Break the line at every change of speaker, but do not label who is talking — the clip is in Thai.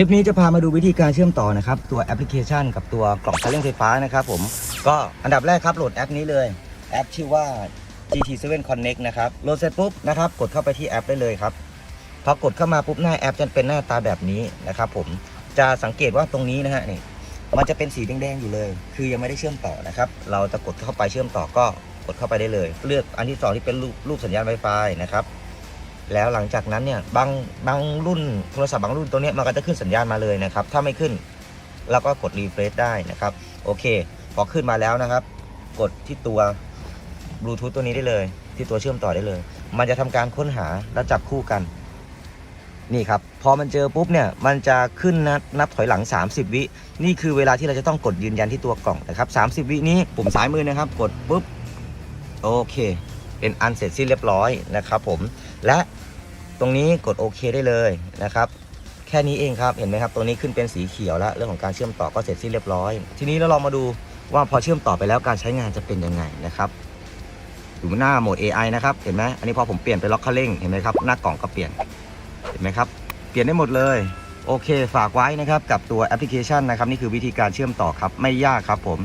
คลิปนี้จะพามาดูวิธีการเชื่อมต่อนะครับ ตัวแอปพลิเคชันกับตัวกล่องสายเร่งไฟฟ้านะครับผมก็อันดับแรกครับโหลดแอปนี้เลยแอปชื่อว่า GT7 Connect นะครับโหลดเสร็จปุ๊บนะครับกดเข้าไปที่แอปได้เลยครับพอกดเข้ามาปุ๊บหน้าแอปจะเป็นหน้าตาแบบนี้นะครับผมจะสังเกตว่าตรงนี้นะฮะนี่มันจะเป็นสีแดงๆอยู่เลย คือยังไม่ได้เชื่อมต่อนะครับ เราจะกดเข้าไปเชื่อมต่อก็กดเข้าไปได้เลย เลือกอันที่สองที่เป็นรูปรูปสัญญาณ Wi-Fi นะครับ แล้วหลังจากนั้นเนี่ยบางบางรุ่นโทรศัพท์บางรุ่นตัวนี้มันก็จะขึ้นสัญญาณมาเลยนะครับ ถ้าไม่ขึ้นเราก็กดรีเฟรชได้นะครับ โอเค พอขึ้นมาแล้วนะครับ กดที่ตัวบลูทูธตัวนี้ได้เลย ที่ตัวเชื่อมต่อได้เลย มันจะทำการค้นหาแล้วจับคู่กัน นี่ครับ พอมันเจอปุ๊บเนี่ยมันจะขึ้นนับนับถอยหลัง 30 วิ นี่คือเวลาที่เราจะต้องกดยืนยันที่ตัวกล่องนะครับ 30 วินี้ปุ่มซ้ายมือนะครับ กดปุ๊บโอเค เป็นอันเสร็จสิ้นเรียบร้อยนะครับผม และตรงนี้กดโอเคได้เลยนะครับแค่นี้เองครับเห็นไหมครับตัวนี้ขึ้นเป็นสีเขียวแล้วเรื่องของการเชื่อมต่อก็เสร็จสิ้นเรียบร้อย ทีนี้เราลองมาดูว่าพอเชื่อมต่อไปแล้วการใช้งานจะเป็นยังไงนะครับอยู่หน้าโหมด AI นะครับเห็นไหมอันนี้พอผมเปลี่ยนไปล็อกคันเร่งเห็นไหมครับหน้ากล่องก็เปลี่ยนเห็นไหมครับเปลี่ยนได้หมดเลยโอเค ฝากไว้นะครับกับตัวแอปพลิเคชันนะครับนี่คือวิธีการเชื่อมต่อครับไม่ยากครับผม